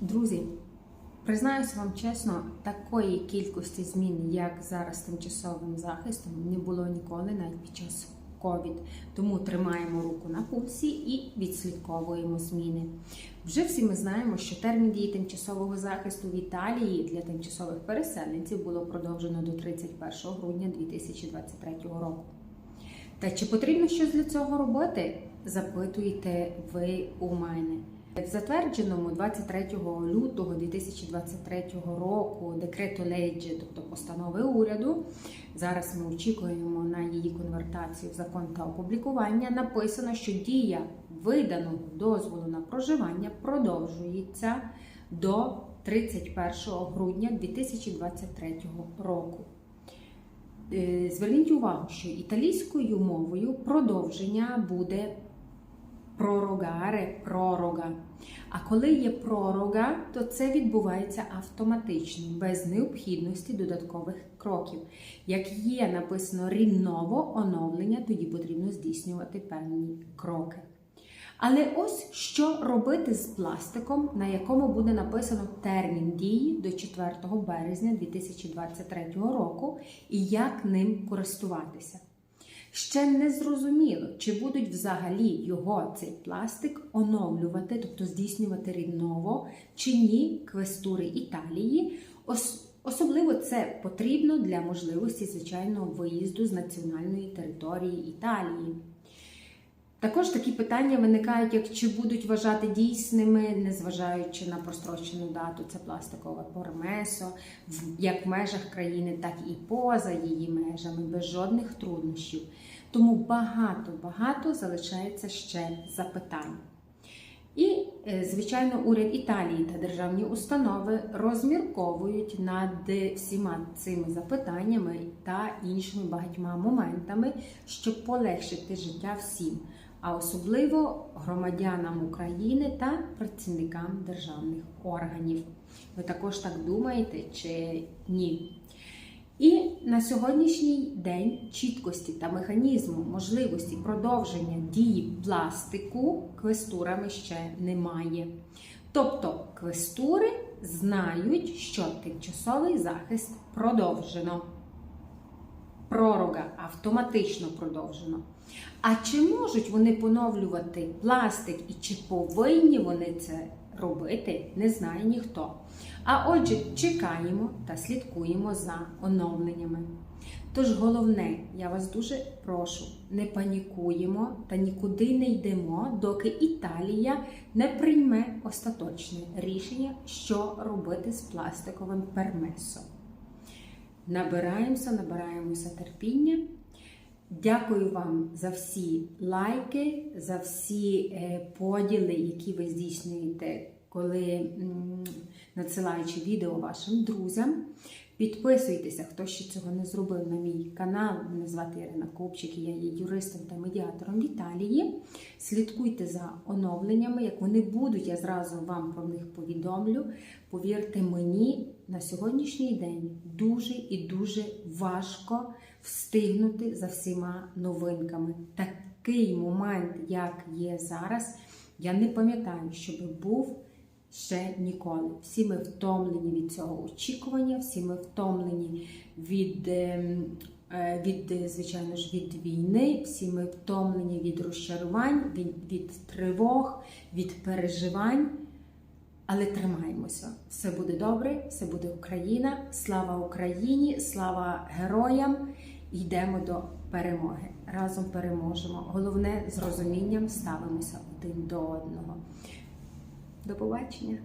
Друзі, признаюся вам чесно, такої кількості змін, як зараз тимчасовим захистом, не було ніколи навіть під час ковід. Тому тримаємо руку на пульсі і відслідковуємо зміни. Вже всі ми знаємо, що термін дії тимчасового захисту в Італії для тимчасових переселенців було продовжено до 31 грудня 2023 року. Та чи потрібно щось для цього робити? Запитуєте ви у мене. В затвердженому 23 лютого 2023 року декрету Леджі, тобто постанови уряду, зараз ми очікуємо на її конвертацію в закон та опублікування. Написано, що дія виданого дозволу на проживання продовжується до 31 грудня 2023 року. Е, Зверніть увагу, що італійською мовою продовження буде пророгаре, пророга. А коли є пророга, то це відбувається автоматично, без необхідності додаткових кроків. Як є написано рівново оновлення, тоді потрібно здійснювати певні кроки. Але ось що робити з пластиком, на якому буде написано термін дії до 4 березня 2023 року, і як ним користуватися. Ще не зрозуміло, чи будуть взагалі його цей пластик оновлювати, тобто здійснювати рідново чи ні квестури Італії. Особливо це потрібно для можливості звичайного виїзду з національної території Італії. Також такі питання виникають, як чи будуть вважати дійсними, незважаючи на прострочену дату, це пластикове пормесо, як в межах країни, так і поза її межами, без жодних труднощів. Тому багато-багато залишається ще запитань. І, е, звичайно, уряд Італії та державні установи розмірковують над всіма цими запитаннями та іншими багатьма моментами, щоб полегшити життя всім, а особливо громадянам України та працівникам державних органів. Ви також так думаєте чи ні? І на сьогоднішній день чіткості та механізму можливості продовження дії пластику квестурами ще немає. Тобто квестури знають, що тимчасовий захист продовжено. Пророга автоматично продовжено. А чи можуть вони поновлювати пластик і чи повинні вони це робити, не знає ніхто. А отже, чекаємо та слідкуємо за оновленнями. Тож головне, я вас дуже прошу, не панікуємо та нікуди не йдемо, доки Італія не прийме остаточне рішення, що робити з пластиковим пермесом. Набираємося, набираємося терпіння. Дякую вам за всі лайки, за всі е, поділи, які ви здійснюєте, коли надсилаючи відео вашим друзям. Підписуйтеся, хто ще цього не зробив на мій канал. Мене звати Ірина Копчик, я є юристом та медіатором в Італії. Слідкуйте за оновленнями. Як вони будуть, я зразу вам про них повідомлю. Повірте мені, на сьогоднішній день дуже і дуже важко встигнути за всіма новинками. Такий момент, як є зараз, я не пам'ятаю, щоб був ще ніколи. Всі ми втомлені від цього очікування, всі ми втомлені від, ем, е, від е, звичайно ж, від війни, всі ми втомлені від розчарувань, від, від тривог, від переживань. Але тримаємося. Все буде добре, все буде Україна. Слава Україні, слава героям! Йдемо до перемоги. Разом переможемо. Головне з розумінням ставимося один до одного. До побачення!